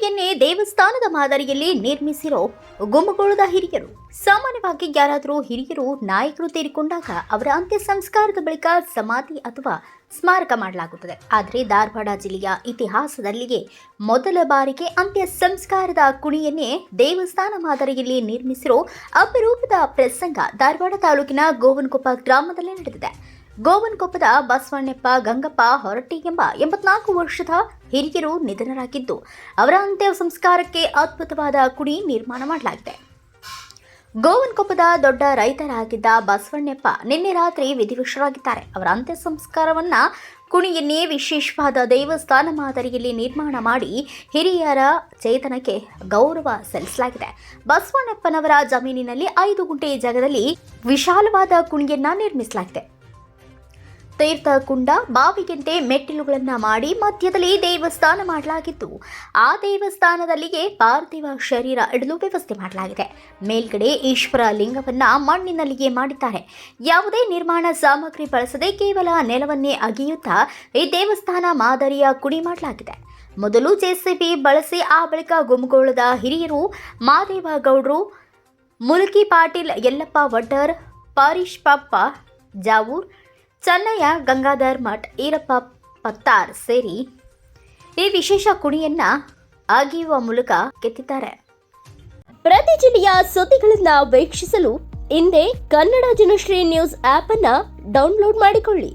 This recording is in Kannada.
ಕುಣಿಯನ್ನೇ ದೇವಸ್ಥಾನದ ಮಾದರಿಯಲ್ಲಿ ನಿರ್ಮಿಸಿರೋ ಗುಮ್ಮಗೋಳದ ಹಿರಿಯರು. ಸಾಮಾನ್ಯವಾಗಿ ಯಾರಾದರೂ ಹಿರಿಯರು, ನಾಯಕರು ತೀರಿಕೊಂಡಾಗ ಅವರ ಅಂತ್ಯ ಸಂಸ್ಕಾರದ ಬಳಿಕ ಸಮಾಧಿ ಅಥವಾ ಸ್ಮಾರಕ ಮಾಡಲಾಗುತ್ತದೆ. ಆದರೆ ಧಾರವಾಡ ಜಿಲ್ಲೆಯ ಇತಿಹಾಸದಲ್ಲಿಯೇ ಮೊದಲ ಬಾರಿಗೆ ಅಂತ್ಯ ಸಂಸ್ಕಾರದ ಕುಣಿಯನ್ನೇ ದೇವಸ್ಥಾನ ಮಾದರಿಯಲ್ಲಿ ನಿರ್ಮಿಸಿರೋ ಅಪರೂಪದ ಪ್ರಸಂಗ ಧಾರವಾಡ ತಾಲೂಕಿನ ಗೋವನ್ಕೊಪ್ಪ ಗ್ರಾಮದಲ್ಲಿ ನಡೆದಿದೆ. ಗೋವನಕೊಪ್ಪದ ಬಸವಣ್ಣಪ್ಪ, ಗಂಗಪ್ಪ, ಹೊರಟ್ಟಿ ಎಂಬ ಎಂಬತ್ನಾಲ್ಕು ವರ್ಷದ ಹಿರಿಯರು ನಿಧನರಾಗಿದ್ದು, ಅವರ ಅಂತ್ಯ ಸಂಸ್ಕಾರಕ್ಕೆ ಅದ್ಭುತವಾದ ಕುಡಿ ನಿರ್ಮಾಣ ಮಾಡಲಾಗಿದೆ. ಗೋವನಕೊಪ್ಪದ ದೊಡ್ಡ ರೈತರಾಗಿದ್ದ ಬಸವಣ್ಣಪ್ಪ ನಿನ್ನೆ ರಾತ್ರಿ ವಿಧಿವಶರಾಗಿದ್ದಾರೆ. ಅವರ ಅಂತ್ಯ ಸಂಸ್ಕಾರವನ್ನ ಕುಣಿಯನ್ನೇ ವಿಶೇಷವಾದ ದೇವಸ್ಥಾನ ಮಾದರಿಯಲ್ಲಿ ನಿರ್ಮಾಣ ಮಾಡಿ ಹಿರಿಯರ ಚೇತನಕ್ಕೆ ಗೌರವ ಸಲ್ಲಿಸಲಾಗಿದೆ. ಬಸವಣ್ಣಪ್ಪನವರ ಜಮೀನಿನಲ್ಲಿ ಐದು ಗುಂಟೆ ಜಾಗದಲ್ಲಿ ವಿಶಾಲವಾದ ಕುಣಿಯನ್ನ ನಿರ್ಮಿಸಲಾಗಿದೆ. ತೀರ್ಥಕುಂಡ ಬಾವಿಗೆಂತೆ ಮೆಟ್ಟಿಲುಗಳನ್ನು ಮಾಡಿ ಮಧ್ಯದಲ್ಲಿ ದೇವಸ್ಥಾನ ಮಾಡಲಾಗಿತ್ತು. ಆ ದೇವಸ್ಥಾನದಲ್ಲಿಗೆ ಪಾರ್ಥಿವ ಶರೀರ ಇಡಲು ವ್ಯವಸ್ಥೆ ಮಾಡಲಾಗಿದೆ. ಮೇಲ್ಗಡೆ ಈಶ್ವರ ಲಿಂಗವನ್ನು ಮಣ್ಣಿನಲ್ಲಿಯೇ ಮಾಡಿದ್ದಾರೆ. ಯಾವುದೇ ನಿರ್ಮಾಣ ಸಾಮಗ್ರಿ ಬಳಸದೆ ಕೇವಲ ನೆಲವನ್ನೇ ಅಗೆಯುತ್ತಾ ಈ ದೇವಸ್ಥಾನ ಮಾದರಿಯ ಕುಡಿ ಮಾಡಲಾಗಿದೆ. ಮೊದಲು ಜೆಸಿಬಿ ಬಳಸಿ ಆ ಬಳಿಕ ಗುಮಗೋಳದ ಹಿರಿಯರು ಮಾದೇವ ಗೌಡ್ರು, ಮುಲ್ಕಿ ಪಾಟೀಲ್, ಯಲ್ಲಪ್ಪ ವಡ್ಡರ್, ಪರೀಶ್ ಪಪ್ಪ, ಜಾವೂರ್ ಚೆನ್ನೈಯ ಗಂಗಾಧರ್ ಮಠ್, ಈರಪ್ಪ ಪತ್ತಾರ್ ಸೇರಿ ಈ ವಿಶೇಷ ಕುಣಿಯನ್ನ ಅಗಿಯುವ ಮೂಲಕ ಕೆತ್ತಿದ್ದಾರೆ. ಪ್ರತಿ ಜಿಲ್ಲೆಯ ಸುದ್ದಿಗಳನ್ನ ವೀಕ್ಷಿಸಲು ಹಿಂದೆ ಕನ್ನಡ ಜನಶ್ರೀ ನ್ಯೂಸ್ ಆಪ್ ಅನ್ನ ಡೌನ್ಲೋಡ್ ಮಾಡಿಕೊಳ್ಳಿ.